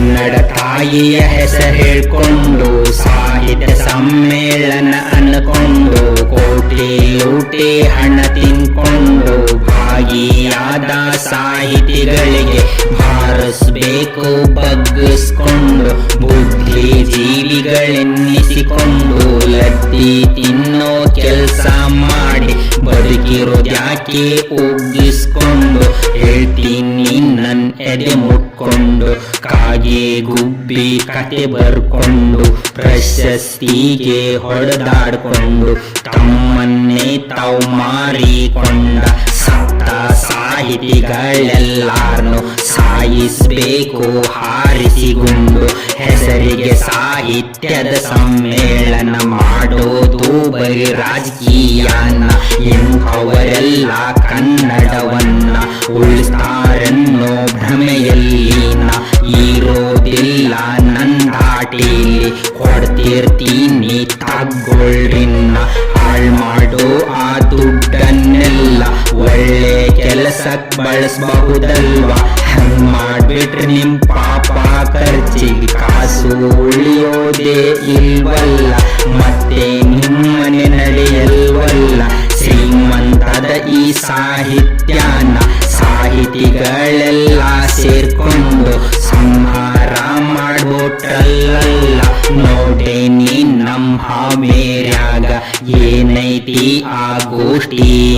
ತಾಯಿಯ ಹೆಸರು ಹೇಳ್ಕೊಂಡು, ಸಾಹಿತ್ಯ ಸಮ್ಮೇಳನ ಅನ್ಕೊಂಡು ಕೋಟಿ ಲೂಟಿ ಹಣ ತಿನ್ಕೊಂಡು ಭಾಗಿಯಾದ ಸಾಹಿತಿಗಳಿಗೆ ಬಾರಿಸ್ಬೇಕು ಬಗ್ಗಿಸ್ಕೊಂಡು, ಬುದ್ಧಿ ಜೀವಿಗಳೆನ್ನಿಸಿಕೊಂಡು, ಲದ್ದಿ ತಿನ್ನೋ ಕೆಲಸ ಮಾಡಿ ಬದುಕಿರೋದ್ಯಾಕೆ ಉಗ್ಗಿಸ್ಕೊಂಡು ಎದೆ ಮುಟ್ಕೊಂಡು ಕಾಗೆ ಗುಬ್ಬಿ ಕತೆ ಬರ್ಕೊಂಡು, ಪ್ರಶಸ್ತಿಗೆ ಹೊಡೆದಾಡ್ಕೊಂಡು, ತಮ್ಮನ್ನೇ ತಾವು ಮಾರಿಕೊಂಡ ಸತ್ತ ಸಾಹಿತಿಗಳೆಲ್ಲಾರನು ಸಾಯಿಸಬೇಕು ಹಾರಿಸಿಗೊಂಡು ಹೆಸರಿಗೆ ಸಾಹಿತ್ಯದ ಸಮ್ಮೇಳನ ಮಾಡೋದು ಬರೀ ರಾಜಕೀಯನ ಎಂಥವರೆಲ್ಲ ಕನ್ನಡವನ್ನ ಉಳಿಸ್ತಾರನ್ನೋ ನಂದಾಟಿಲಿ ಕೊಡ್ತಿರ್ತೀನಿ, ತಗೊಳ್ರಿನ್ನ. ಹಾಳ್ ಮಾಡೋ ಆ ದುಡ್ಡನ್ನೆಲ್ಲ ಒಳ್ಳೆ ಕೆಲಸಕ್ ಬಳಸಬಹುದಲ್ವಾ? ಹಂಗ್ ಮಾಡ್ಬಿಟ್ರೆ ನಿಮ್ ಪಾಪ ಖರ್ಚಿಗೆ ಕಾಸು ಉಳಿಯೋದೇ ಇಲ್ವಲ್ಲ. ಮಾಡ್ಬೋಟ್ರಲ್ಲ ನೋಡೆ ನೀ ನಮ್ಮ ಮೇರ್ಯಾಗ ಏನೈತಿ ಆ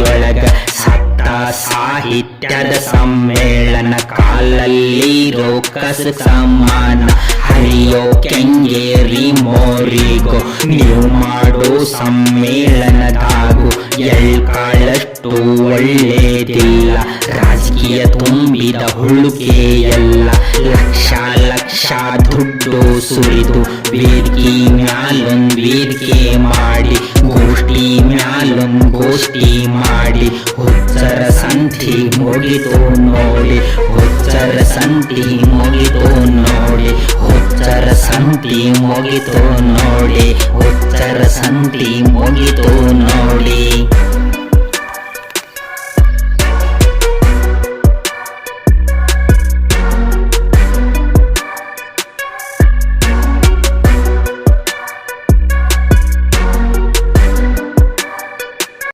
ಒಳಗ ಸತ್ತ ಸಾಹಿತ್ಯದ ಸಮ್ಮೇಳನ ಕಾಲಲ್ಲಿರೋ ಕಸ ಸಮಾನ ಹರಿಯೋ ಕೆಂಗೇರಿ ಮೋರಿಗೋ, ನೀವು ಮಾಡೋ ಸಮ್ಮೇಳನದಾಗು ಎಳ್ಕಾಳಷ್ಟು ಒಳ್ಳೇದಿಲ್ಲ. ರಾಜಕೀಯ ತುಂಬಿದ ಹುಳುಕೆಯಲ್ಲ. ದುಡ್ಡು ಸುರಿದು ವೇದಿಕೆ ಮ್ಯಾಲೊಂದ್ ವೇದಿಕೆ ಮಾಡಿ, ಗೋಷ್ಠಿ ಮ್ಯಾಲೊಂದ್ ಗೋಷ್ಠಿ ಮಾಡಿ, ಹುಚ್ಚರ ಸಂಧಿ ಮುಗಿತು ನೋಡಿ, ಹುಚ್ಚರ ಸಂಧಿ ಮುಗಿತು ನೋಡಿ, ಹುಚ್ಚರ ಸಂಧಿ ಮುಗಿತು ನೋಡಿ, ಹುಚ್ಚರ ಸಂಧಿ ಮುಗಿತು ನೋಡಿ.